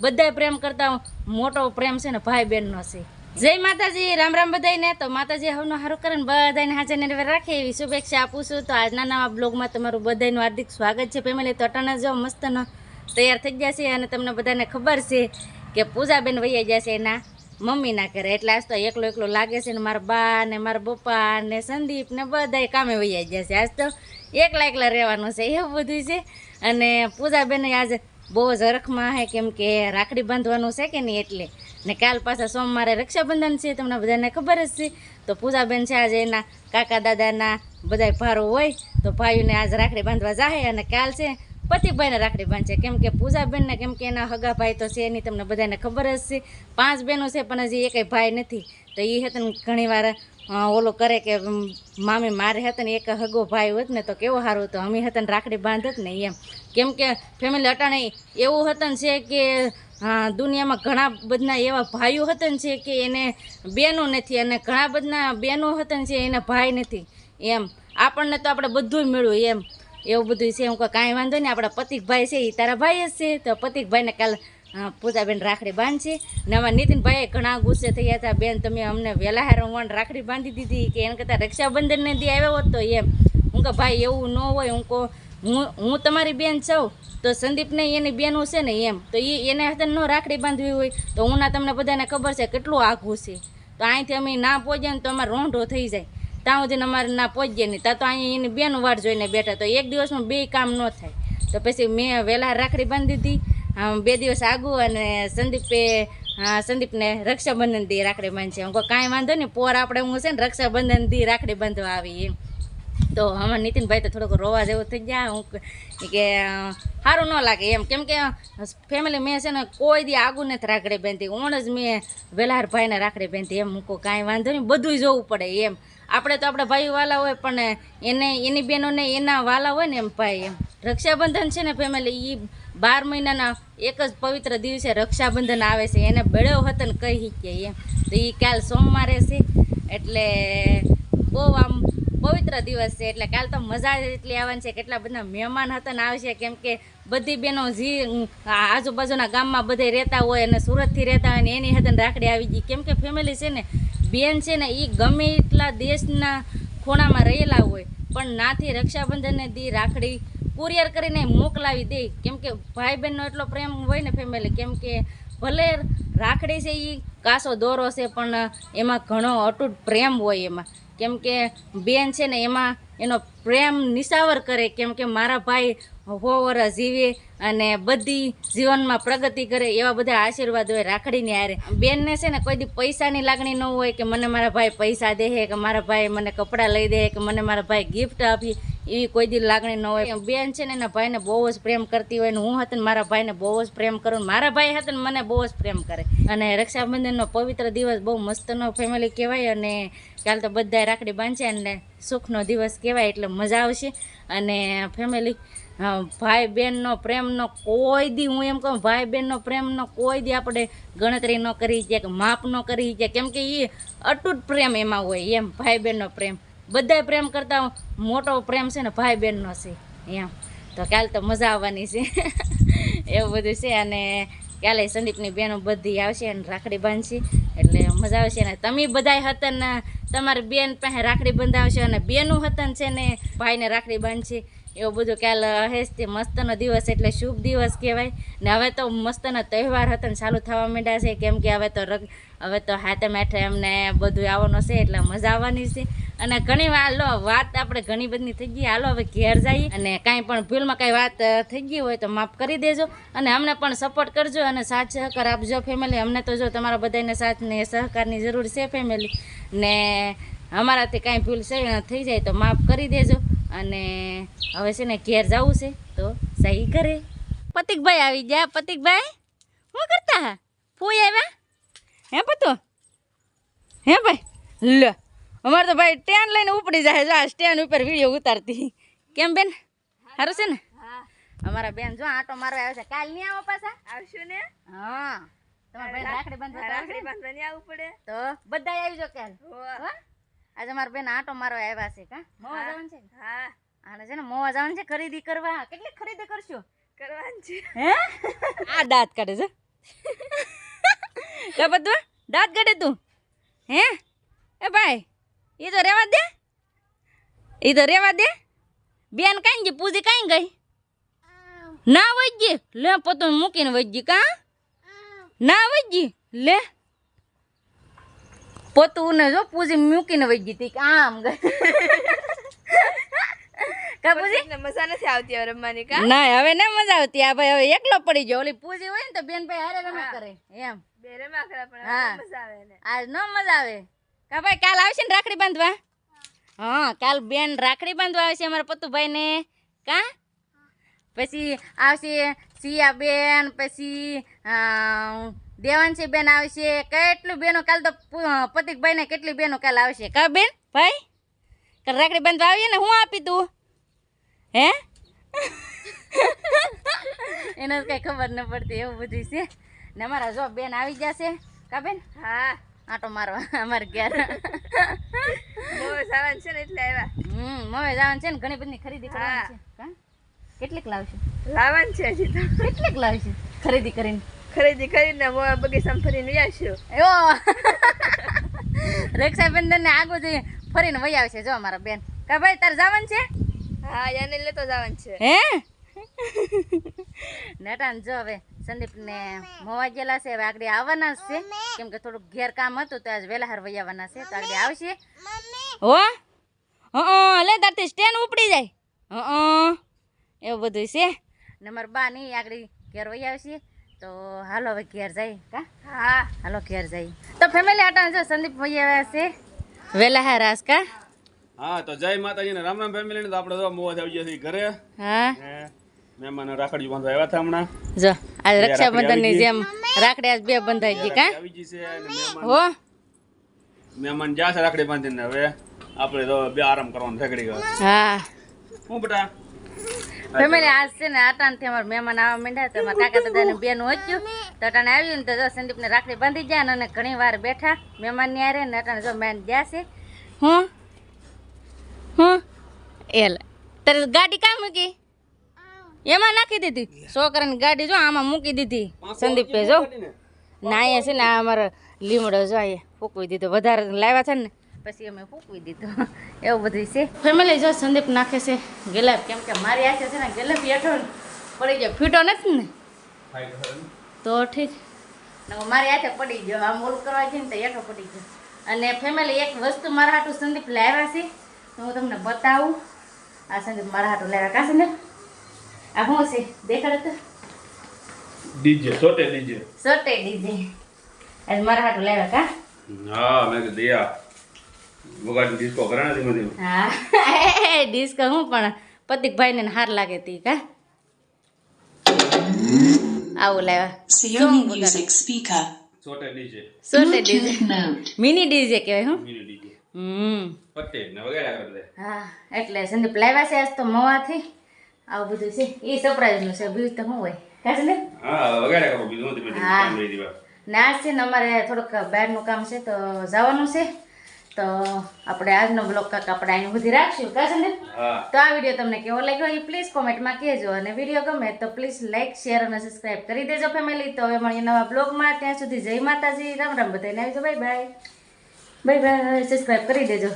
બધાય પ્રેમ કરતા મોટો પ્રેમ છે ને ભાઈ બહેનનો છે. જય માતાજી, રામ રામ બધાને તો માતાજી હવનો હારું કરે ને બધાને હાજર ને રાખે એવી શુભેચ્છા આપું છું. તો આજના નવા બ્લોગમાં તમારું બધાનું હાર્દિક સ્વાગત છે. ફેમિલી, તો અટાણા જો મસ્તનો તૈયાર થઈ ગયા છે અને તમને બધાને ખબર છે કે પૂજાબેન વૈયા ગયા છે એના મમ્મીના ઘરે. એટલે આજ તો એકલો એકલો લાગે છે ને મારા બા ને મારા પપ્પા ને સંદીપ ને બધાય કામે વૈયા ગયા છે. આજ તો એકલા એકલા રહેવાનું છે. એવું બધું છે. અને પૂજાબેન આજે બહુ જ અરખમાં હે કેમ કે રાખડી બાંધવાનું છે કે નહીં એટલે? ને કાલ પાછા સોમવારે રક્ષાબંધન છે, તમને બધાને ખબર જ છે. તો પૂજાબેન છે આજે એના કાકા દાદાના બધાય ભારો હોય, તો ભાઈઓને આજ રાખડી બાંધવા જાય અને કાલ છે પતિભાઈને રાખડી બાંધશે કેમ કે પૂજાબેનને, કેમ કે એના હગા ભાઈ તો છે એની તમને બધાને ખબર જ છે. પાંચ બહેનો છે, પણ હજી એકેય ભાઈ નથી. તો એ હતા ઘણીવાર ઓલો કરે કે મામી મારે હતા ને એક હગો ભાઈ હોત ને તો કેવો સારું હતો. અમે હતા ને રાખડી બાંધત ને એમ. કેમ કે ફેમિલી અટાણે એવું હતું છે કે દુનિયામાં ઘણા બધા એવા ભાઈઓ હતા છે કે એને બહેનો નથી અને ઘણા બધા બહેનો હતા છે એને ભાઈ નથી. એમ. આપણને તો આપણે બધું મેળવ્યું એમ. એવું બધું છે. હું કાંઈ વાંધો નહીં, આપણા પતિકભાઈ છે એ તારા ભાઈ જ છે. તો પતિકભાઈને કાલ પૂજાબેન રાખડી બાંધશે. ને અમારા નીતિનભાઈએ ઘણા ગુસ્સે થયા હતા. બેન, તમે અમને વહેલા હારે રાખડી બાંધી દીધી કે એને કરતાં રક્ષાબંધનને દી આવ્યો હોત તો એમ. હું કહું, ભાઈ, એવું ન હોય. હું કહું, હું હું તમારી બેન છું. તો સંદીપને એની બેનું છે ને એમ. તો એ એને હાથે ન રાખડી બાંધવી હોય. તો હું ના તમને બધાને ખબર છે કેટલું આઘું છે. તો અહીંથી અમે ના પહોંચીએ ને તો અમારે રોંઢો થઈ જાય. ત્યાં સુધી અમારે ના પહોંચીએ નહીં ત્યાં તો અહીંયા એની બેન વાડ જોઈને બેઠા. તો એક દિવસમાં બે કામ ન થાય. તો પછી મેં વહેલા રાખડી બાંધી હતી બે દિવસ આગું અને સંદીપે સંદીપને રક્ષાબંધન દી રાખડી બાંધશે હું કાંઈ વાંધો નહીં, પોર આપણે હું છે ને રક્ષાબંધન દી રાખડી બાંધવા આવી એમ. તો હમણાં નીતિનભાઈ તો થોડોક રોવા જેવો થઈ ગયા. હું કે સારું ન લાગે એમ. કેમ કે ફેમિલી મેં છે ને કોઈ દી આગું નથી રાખડી બાંધી. ઓણ જ મેં વેલાર ભાઈને રાખડી બાંધી એમ. હું કાંઈ વાંધો નહીં, બધુંય જોવું પડે એમ. આપણે તો આપણા ભાઈ વાલા હોય, પણ એને, એની બહેનોને એના વાલા હોય ને એમ ભાઈ એમ. રક્ષાબંધન છે ને ફેમિલી એ બાર મહિનાના એક જ પવિત્ર દિવસે રક્ષાબંધન આવે છે. એને બળ્યો હતો ને કહી કે એમ. તો એ કાલ સોમવારે છે, એટલે બહુ આમ પવિત્ર દિવસ છે. એટલે કાલ તો મજા એટલી આવવાની છે કેટલા બધા મહેમાન હતા ને આવશે કેમ કે બધી બહેનો જે આજુબાજુના ગામમાં બધે રહેતા હોય અને સુરતથી રહેતા હોય ને એની હાથે રાખડી આવી ગઈ. કેમ કે ફેમિલી છે ને બેન છે ને એ ગમે એટલા દેશના ખૂણામાં રહેલા હોય, પણ નાથી રક્ષાબંધનને દી રાખડી કુરિયર કરીને મોકલાવી દે. કેમ કે ભાઈ બહેનનો એટલો પ્રેમ હોય ને ફેમિલી કેમ કે ભલે રાખડી છે એ કાસો દોરો છે, પણ એમાં ઘણો અટૂટ પ્રેમ હોય એમાં. કેમ કે બેન છે ને એમાં એનો પ્રેમ નિશાવર કરે, કેમ કે મારા ભાઈ હો વરસ જીવે અને બધી જીવનમાં પ્રગતિ કરે એવા બધા આશીર્વાદ હોય રાખડીની હારે. બેનને છે ને કોઈ દી પૈસાની લાગણી ન હોય કે મને મારા ભાઈ પૈસા દે કે મારા ભાઈ મને કપડાં લઈ દે કે મને મારા ભાઈ ગિફ્ટ આપી, એવી કોઈ દી લાગણી ન હોય. બેન છે ને એના ભાઈને બહુ જ પ્રેમ કરતી હોય ને હું હતી ને મારા ભાઈને બહુ જ પ્રેમ કરું મારા ભાઈ હતા ને મને બહુ જ પ્રેમ કરે. અને રક્ષાબંધનનો પવિત્ર દિવસ બહુ મસ્તનો ફેમિલી કહેવાય અને કાલ તો બધાય રાખડી બાંધશે અને સુખનો દિવસ કહેવાય એટલે મજા આવશે. અને ફેમિલી ભાઈ બહેનનો પ્રેમનો કોઈ દી, હું એમ કહું ભાઈ બહેનનો પ્રેમનો કોઈ દી આપણે ગણતરી ન કરી છે કે માપ ન કરી છે કેમ કે એ અટૂટ પ્રેમ એમાં હોય, એમ ભાઈ બહેનનો પ્રેમ. બધાય પ્રેમ કરતાં મોટો પ્રેમ છે ને ભાઈ બહેનનો છે, એમ. તો કાલ તો મજા આવવાની છે. એવું બધું છે અને કાલે સંદીપની બહેનો બધી આવશે અને રાખડી બાંધશે, એટલે મજા આવશે. અને તમે બધાય હતા ને તમારી બેન પાસે રાખડી બંધાવશે અને બેનું હતન છે ને ભાઈને રાખડી બાંધશે. એવું બધું કાલ તે મસ્તનો દિવસ એટલે શુભ દિવસ કહેવાય. ને હવે તો મસ્તનો તહેવાર હતો ને ચાલુ થવા માંડ્યા છે. કેમ કે હવે તો રગ, હવે તો હાથે માથે અમને બધું આવવાનું છે એટલે મજા આવવાની છે. અને ઘણી હાલો, વાત આપણે ઘણી બધી થઈ ગઈ. હાલો, હવે ઘેર જઈએ અને કાંઈ પણ ભૂલમાં કાંઈ વાત થઈ ગઈ હોય તો માફ કરી દેજો. અને અમને પણ સપોર્ટ કરજો અને સાથ સહકાર આપજો ફેમિલી અમને તો જો તમારા બધાને સાથ ને સહકારની જરૂર છે ફેમિલી ને અમારાથી કાંઈ ભૂલ છે થઈ જાય તો માફ કરી દેજો. અને હવે છે ને ઘેર જવું છે તો સહી કરે. પતિકભાઈ આવી ગયા. પતિકભાઈ શું કરતા? હા ફૂઈ આવ્યા? હે પતો? હે ભાઈ? લ અમારે તો ભાઈ સ્ટેન્ડ લઈને ઉપડી જાય જો આ સ્ટેન્ડ ઉપર વીડિયો ઉતારતી. કેમ બેન? સારું છે ને? અમારા બેન જો આટો મારવા આવે છે. કાલ નહીં આવો પાછા? આવશું ને? હા. તમારા બેન રાખડી બાંધવા રાખડી ને? બાંધવાની આવવું પડે. તો બધા આવી જો કાલ આજે મારા બેન આટો મારવા આવ્યા છે કા? મોવા જવાનું છે ને? હા. આને છે ને મોવા જવાનું છે ખરીદી કરવા. કેટલી ખરીદી કરશો? કરવાની છે. હે? આ દાંત કાઢે છે. કે બધું દાંત કાઢે તું. હે? એ ભાઈ એ તો રેવા દે. એ તો રેવા દે. બેન કાંઈ ગઈ પૂજી કાંઈ ગઈ? ના વૈજી લે પોતું મૂકીને વૈજી કા? ના વજ્જી લે. પોતું ને જો પૂજી મૂકીને વજ્જી તી આમ કા પૂજી? એટલે મજા નથી આવતી હવે રમવાની કા? ના હવે ના મજા આવતી. આ ભાઈ હવે એકલો પડી ગયો. ઓલી પૂજી હોય ને તો બેન ભાઈ હારે રમે કરે. એમ. બે રમા ખરા પણ હા. મજા આવે ને આજ ન મજા આવે. કા ભાઈ કાલ આવશે ને રાખડી બાંધવા? હા કાલ બેન રાખડી બાંધવા આવશે અમારા પતુભાઈ ને કા? પછી આવશે સિયા બેન પછી દેવાંશી બેન આવશે. કેટલું બેનો કાલ તો પતિકભાઈ ને કેટલી બેનો કાલ આવશે? કા બેન? ભાઈ? કાલ રાખડી બંધ આવીએ ને હું આપી તું હે? એને કઈ ખબર ન પડતી એવું બધું છે. ને અમારા જો બેન આવી જશે. કા બેન? હા. આટો મારવા અમારે ઘેર. મોવે જવાનું છે ને એટલે આવ્યા. હમ મોવે જવાનું છે ને ઘણી બધી ખરીદી કરવાની છે. કા? કેટલીક લાવશે? લાવવાનું છે હજી તો. કેટલીક લાવશે? ખરીદી કરીને. ખરીદી કરીને મોવા બગીચામાં ફરીને વ્યાશું એવો. રક્ષાબંધન ને આગળ જઈ ફરીને વહી આવશે. જો અમારા બેન. કા ભાઈ તારે જવાનું છે? હા યાને લેતો જવાનું છે. હે? નટાન જો હવે સંદીપ ને મોવા ગયેલા છે. હવે આગળ આવવાના છે. કેમ કે થોડુંક ઘેર કામ હતું તો આજ વહેલા હાર વહી આવવાના છે. તો આગળ આવશે. હો? હં લે તારથી સ્ટેન્ડ ઉપડી જાય. હં. એવું બધું છે? ને મારા બા નહીં આગળ ઘેર વહી આવશે તો હાલો હવે ઘેર જાય કા? હા. હાલો ઘેર જાય તો ફેમિલી આટા જો સંદીપ ભાઈ આવ્યા છે. વેલા હા રાસ કા? હા તો જય માતાજી ને રામ રામ ફેમિલી ને. તો આપણે તો મોજ આવી ગયા ઘરે. હા. ને મહેમાન રાખડી બાંધવા આવ્યા હતા હમણાં. જો આજ રક્ષાબંધનની જેમ રાખડી આજ બે બંધાઈ ગઈ કા? આવી ગઈ છે હો. મહેમાન જાશે છે રાખડી બાંધીને હવે આપણે તો બે આરામ કરવાનું ઠેકડી ગયો હા. હું બેટા? ફેમિલી આજ છે ને આટાણથી અમારા મહેમાન આવવા માંડ્યા તો અમારા કાકા દાદાને બેન હતું તો અટાણે આવ્યું ને તો જો સંદીપને રાખડી બાંધી જાય અને ઘણી વાર બેઠા મહેમાનની આરે ને અટાણે જો મેન ગયા છે. હું? હું? એલ તારે ગાડી કાં મૂકી? એમાં નાખી દીધી. છોકરાની ગાડી જો આમાં મૂકી દીધી. સંદીપે જો. ના અહીંયા છે ને આ અમારો લીમડો જો અહીંયા ફૂકવી દીધો. વધારે લાવ્યા છે ને. પછી અમે ફૂકવી દીધો. એવું બધું છે. ફેમિલી જો સંદીપ નાખે છે. ગેલાપ કેમ કે મારી આશે છે ને ગેલાપ હેઠો પડી ગયો. ફીટો નથી ને? તો ઠીક. મારી હાથે પડી ગયો. આમ ઓલું કરવા છે ને તો હેઠો પડી ગયો. અને ફેમિલી એક વસ્તુ મારા હાટું સંદીપ લાવ્યા છે. તો હું તમને બતાવું. આ સંદીપ મારા હાટું લાવ્યા કા ને આ શું છે? દેખાડે તો. ડીજે સોટે ડીજે. સોટે ડીજે. આજ મારા હાટું લાવ્યા કા? હા મેં દયા. વગાડી ડિસ્કો કરે નથી મને હા ડિસ્કો હું પણ પતિકભાઈને ને હાર લાગે તી કા? આવું લાવ્યા. સોટે ડીજે સોટે ડીજે મિની ડીજે કહેવાય હું. મિની ડીજે હમ. પત્તે ને વગાડ્યા કરે હા એટલે સંદીપ લાવ્યા છે આજ તો મવાથી. આવું બધું છે. એ સરપ્રાઈઝનું છે. બીજું તો શું હોય? કા હા વગાડ્યા કરો બીજું. કામ દીવા ને છે ને અમારે થોડુંક બહારનું કામ છે તો જવાનું છે. તો આપણે આજનો બ્લોગ કાક આપણે અહીં બધી રાખશું કા છે ને? તો આ વીડિયો તમને કેવો લાગ્યો એ પ્લીઝ કોમેન્ટમાં કહેજો અને વીડિયો ગમે તો પ્લીઝ લાઇક શેર અને સબસ્ક્રાઇબ કરી દેજો ફેમિલી તો હવે મળીએ નવા બ્લોગમાં ત્યાં સુધી જય માતાજી. રામ રામ બધાને આવજો bye bye bye bye subscribe કરી દેજો.